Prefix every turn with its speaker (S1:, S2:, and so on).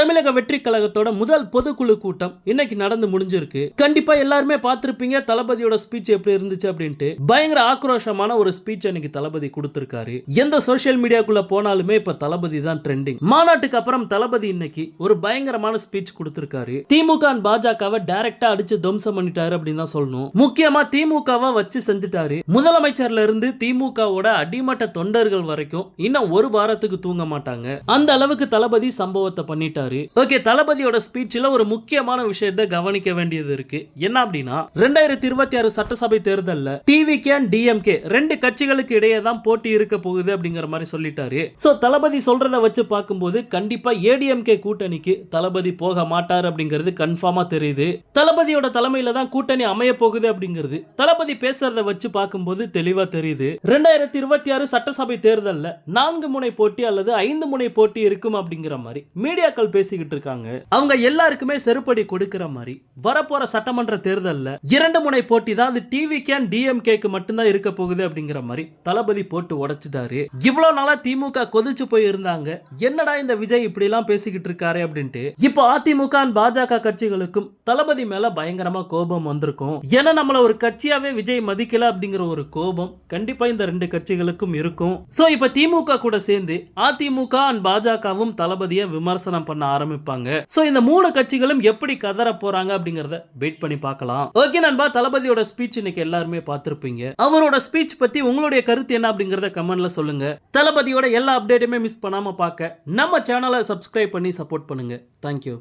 S1: தமிழக வெற்றி கழகத்தோட முதல் பொதுக்குழு கூட்டம் இன்னைக்கு நடந்து முடிஞ்சிருக்கு. கண்டிப்பா எல்லாருமே பார்த்திருப்பீங்க தளபதியோட ஸ்பீச் எப்படி இருந்துச்சு அப்படின்ட்டு. பயங்கர ஆக்ரோஷமான ஒரு ஸ்பீச் அன்னைக்கு தளபதி கொடுத்திருக்காரு. எந்த சோஷியல் மீடியாக்குள்ள போனாலுமே இப்ப தளபதி தான் ட்ரெண்டிங் மாநாட்டுக்கு அப்புறம் தளபதி இன்னைக்கு ஒரு பயங்கரமான ஸ்பீச் கொடுத்திருக்காரு. திமுக பாஜகவை டைரக்டா அடிச்சு துவம்சம் பண்ணிட்டாரு அப்படின்னு தான் சொல்லணும். முக்கியமா திமுகவை வச்சு செஞ்சுட்டாரு. முதலமைச்சர்ல இருந்து திமுகவோட அடிமட்ட தொண்டர்கள் வரைக்கும் இன்னும் ஒரு வாரத்துக்கு தூங்க மாட்டாங்க. அந்த அளவுக்கு தளபதி சம்பவத்தை பண்ணிட்டாரு. ஓகே தளபதியோட ஸ்பீச்ல ஒரு முக்கியமான விஷயத்தை கவனிக்க வேண்டியது இருக்கு. என்ன அப்படின்னா ரெண்டாயிரத்தி இருபத்தி ஆறு சட்டசபை தேர்தல்ல டிவிகே அண்ட் டிஎம்கே ரெண்டு கட்சிகளுக்கு இடையே தான் போட்டி இருக்க போகுது அப்படிங்கிற மாதிரி சொல்லிட்டாரு. சோ தளபதி சொல்றத வச்சு பார்க்கும்போது கண்டிப்பா ஏடிஎம்கே கூட்டணிக்கு தளபதி போக மாட்டார் அப்படிங்கிறது கன்ஃபார்மா தெரியுது. தளபதியோட தலைமையில தான் கூட்டணி அமைய போகுது அப்படிங்கிறது தளபதி பேசுறத வச்சு பார்க்கும்போது தெளிவா தெரியுது. ரெண்டாயிரத்தி இருபத்தி ஆறு சட்டசபை தேர்தல்ல நான்கு முனை போட்டி அல்லது ஐந்து முனை போட்டி இருக்கும் அப்படிங்கிற மாதிரி மீடியாக்கள் பேசிக்கிட்டு இருக்காங்க. அவங்க எல்லாருக்குமே செருப்படி கொடுக்கிற மாதிரி வரப்போற சட்டமன்ற தேர்தலில் இரண்டு முனை போட்டி தான் அது டிவி கேன் டிஎம்கேக்கு மட்டும்தான் இருக்க போகுது அப்படிங்கிற மாதிரி தளபதி போட்டு உடைச்சிட்டாரு. இவ்வளவு நாளா திமுக கொதிச்சு போய் இருந்தாங்க என்னடா இந்த விஜய் இப்படி எல்லாம் பேசிக்கிட்டு இருக்காரு அப்படின்ட்டு இப்போ அதிமுக பாஜக கட்சிகளுக்கும் தளபதி மேல பயங்கரமா கோபம் வந்திருக்கும். ஏன்னா நம்மள ஒரு கட்சியாவே விஜய் மதிக்கல அப்படிங்கிற ஒரு கோபம் கண்டிப்பா இந்த ரெண்டு கட்சிகளுக்கும் இருக்கும். சோ இப்ப திமுக கூட சேர்ந்து அதிமுக அண்ட் பாஜகவும் தளபதியை விமர்சனம் பண்ண ஆரம்பிப்பாங்க. சோ இந்த மூணு கட்சிகளும் எப்படி கதற போறாங்க அப்படிங்கறத வெயிட் பண்ணி பார்க்கலாம். ஓகே நண்பா தளபதியோட ஸ்பீச் இன்னைக்கு எல்லாருமே பார்த்திருப்பீங்க. அவரோட ஸ்பீச் பத்தி உங்களுடைய கருத்து என்ன அப்படிங்கறத கமெண்ட்ல சொல்லுங்க. தளபதியோட எல்லா அப்டேட்டுமே மிஸ் பண்ணாம பார்க்க நம்ம சேனலை சப்ஸ்கிரைப் பண்ணி சப்போர்ட் பண்ணுங்க. தேங்க்யூ